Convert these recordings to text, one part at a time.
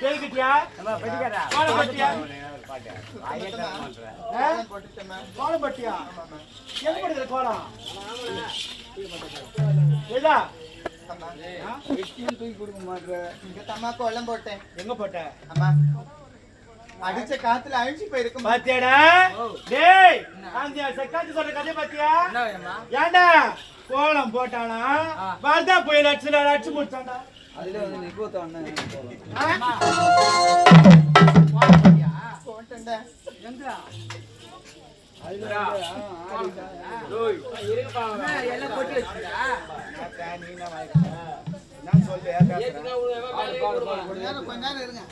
பட்டியா கோலம் பட்டியா ஆ? போட்டுட்டேம்மா. கோலம்? அம்மா, ஆ? இங்க தம்மா கோலம் போட்டேன். எங்க போட்ட? அம்மா அடிச்ச காத்துல அழிஞ்சு போயிருக்கும். பாத்தியாடா? டேய் அந்த செக்காத்து சொல்ற கதை பாத்தியா? ஏண்டா? கோலம் போட்டானா? வரதா புயல் அடிச்சு அடிச்சு முடிச்சான்டா. போட்டேன்டா நான் சொல்றேன் கொஞ்ச நேரம் கொஞ்ச நேரம் இருங்க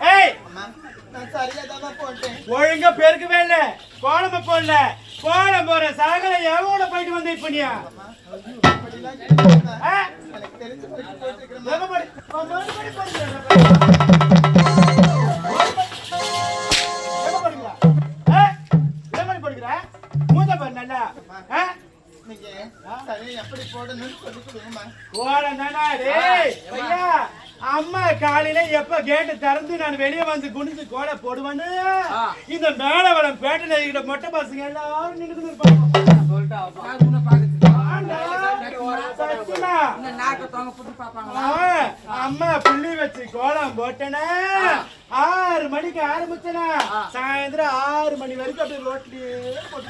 ஏய்! நான் சரியா தான் போட்டேன். ஒழுங்கா பெருக்கவே இல்ல. கோலம் போடல கோலம் போற சாகல எவனோட போயிட்டு வந்த இப்ப நீ? தெரிஞ்ச போட்டுக்கிறேம்மா. கேட்டு திறந்து நான் வெளியே வந்து குனிஞ்சு கோல போடுவேன்னு. இந்த மேலவளம் பேட்டையில இருக்கிற மொட்டை பசங்க எல்லாரும் நின்று அம்மா புள்ளி வச்சு கோலம் போட்டேனா. ஆறு மணிக்கு ஆரம்பிச்சனா. சாயந்தரம் ஆறு மணி வரைக்கும் அப்படியே ரோட்லயே போட்ட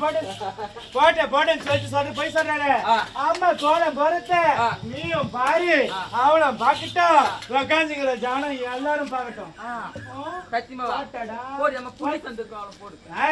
போட்டு போட்ட போட்டேன்னு சொல்லிட்டு சொல்ற போய் சொல்றாரு அம்மா கோலம் போறத நீயும் பாரு அவளும் பாக்கட்டும் உக்காந்துங்கிற ஜானம் எல்லாரும் பாக்கட்டும் பாட்டாடா. ஆ?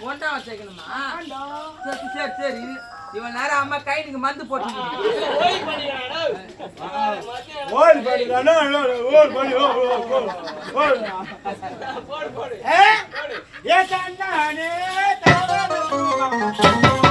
தேவையில்ல. ஆண்டா. இவன் நேரம் அம்மா கை நீங்க மந்து போட்டு ஓடு படிக்கிறானா? ஓடு படி, ஓ, ஓ, ஓ, ஓடு. ஏ? ஏ தாவரம்.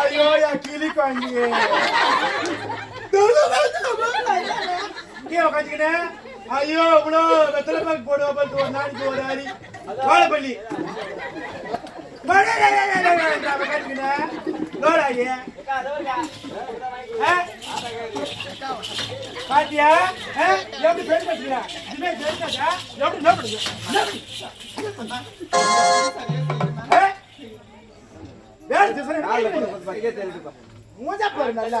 ஐயோ கிளி குழந்தையே. இங்கே உட்காந்துக்கிட்டேன் ஐயோ இவ்வளோ வெத்தலை பாக்கு போடுவா பார்த்து ஒரு நாளைக்கு ஒரு அடி வாழைப்பள்ளி. பாத்தியா? ஆ? எப்படி பெருக்க வச்சுக்கிறேன் இதுவே பெருக்காதா எப்படி நோப்படுது வேறு மூஞ்சா பாரு நல்லா.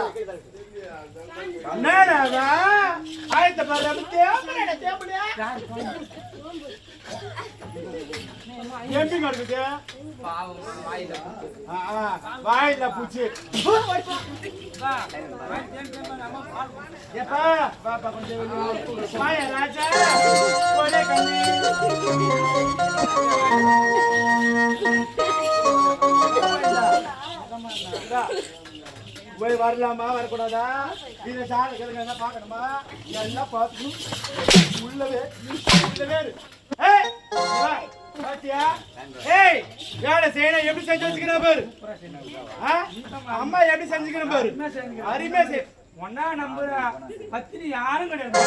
என்னடா? ஆயத்த பாரு அப்ப தேம்புடா தேம்புடா. எப்படி கிடக்குது பாவம் வாயில ஆ, ஆ, வாயில பூச்சி. எப்பா பாப்பா கொஞ்சம் வெளிய வா. வாயா ராஜா. போடே கண்ணு. இந்தா. போய் வரலாமா? வரக்கூடாதா? இதை சாலை கிழங்கு என்ன பார்க்கணுமா? எல்லாம் பார்த்துக்கணும். உள்ளவே உள்ளவே பாத்தியா? ஏய், வேலை செய்யணும். எப்படி செஞ்சு வச்சுக்கிறேன் பாரு? அம்மா எப்படி செஞ்சுக்கிறேன் பாரு. அருமையா செய். ஒன்னா பத்தினி யாரும் கிடையாது.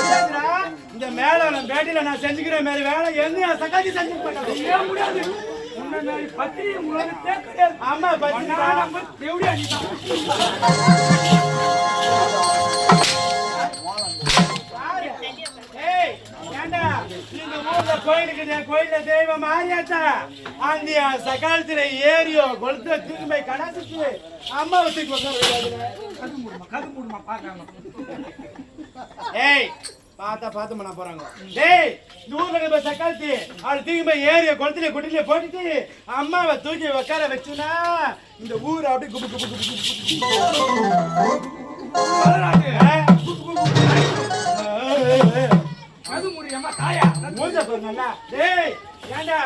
இந்த மேல பேட்டில நான் செஞ்சுக்கிற மாதிரி வேலை எங்க சக்காத்தி செஞ்சு ஏன் முடியாது. உன்னை உலகத்தே கிடையாது ஆமா ஒன்னா தேவடி ஏய், கோயில் தெய்வம் மாரியாத்தா. அந்த சகாலத்துல ஏரியோ கொளுத்த தூக்குமை கடாசிச்சு அம்மாவை தூக்கி கது மூடுமா கது மூடுமா பாக்காம ஏய் பார்த்தா பார்த்து பண்ண போறாங்க. டேய் ஊர்ல இருக்கிற சக்காலத்தி அவள் தூக்கி போய் ஏரிய குளத்துல குட்டில போட்டுட்டு அம்மாவை தூக்கி உட்கார வச்சுனா இந்த ஊர் அப்படியே குபு குபு குபு குபு குபு கது மூடியம்மா தாயா? மூஞ்ச பாரு நல்லா டேய் ஏண்டா?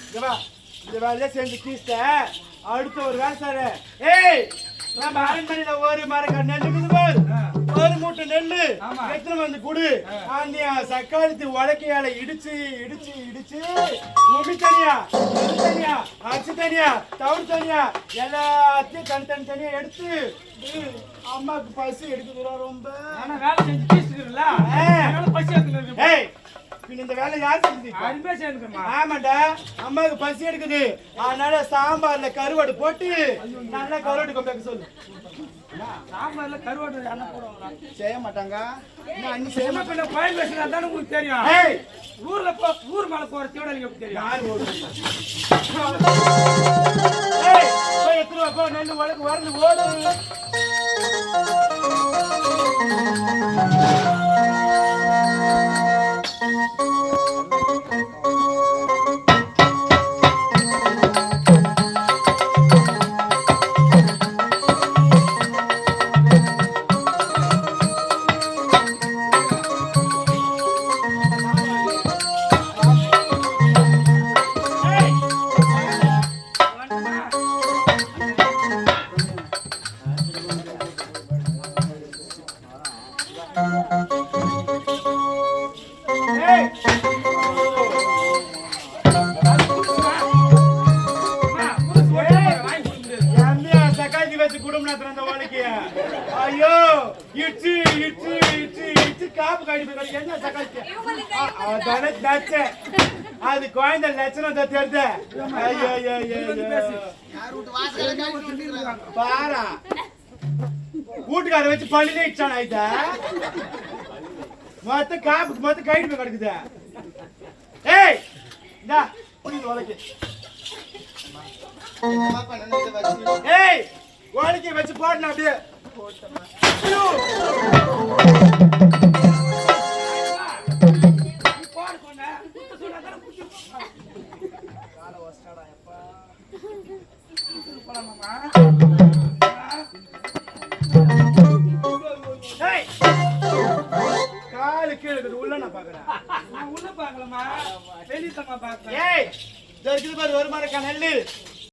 இங்க வா இந்த வேலையை செஞ்சு கீஸ்ட அடுத்த ஒரு வேலை சாரு ஏய் நம்ம அரண்மனையில ஒரு நெல்லு இருக்குது பாரு ஒரு மூட்டை நெல்லு. எத்தனை வந்து குடு? அந்த சக்காலத்து உலக்கையால இடிச்சு இடிச்சு இடிச்சு முடி தனியா எள்ளு தனியா அரிசி தனியா தவிடு தனியா எல்லாத்தையும் தனி தனி தனியா எடுத்து. ஏய், அம்மாக்கு பசி எடுக்குதுடா ரொம்ப. வேலை செஞ்சு பசி எடுத்துன்னு பின்ன இந்த வேலை யார் செஞ்சு அருமையா சேர்ந்துக்கம்மா. ஆமாண்டா அம்மாவுக்கு பசி எடுக்குது. அதனால சாம்பார்ல கருவாடு போட்டு நல்லா கருவாடு கொண்டு சொல்லு. சாம்பார்ல கருவாடு எண்ணெய் போடுவாங்க செய்ய மாட்டாங்க. அன்னி செய்ய பிள்ளை கோயில் பேசுனா தானே உங்களுக்கு தெரியும். ஊர்ல போ ஊர் மேல போற எப்படி தெரியும். யார் போய் எத்தனை வா, போ நெல்லு உனக்கு வரது ஓடு அது குழந்தை லட்சணம் தான் பாரா வீட்டுக்கார வச்சு பள்ளியிலே இச்சான் ஆயிட்டா மொத்த காப்பு மொத்த கைடு போய் கிடக்குது ஏய் இந்தா உனக்கு ஏய் உனக்கு வச்சு போடணும் அப்படியே. காலு கீழே உள்ள நான் பாக்குறேன் உள்ள பாக்கலாமா வெளித்தமா பாக்கலாம் ஏய்! இதோ இருக்குது பாரு மரக்கா நெல்லு.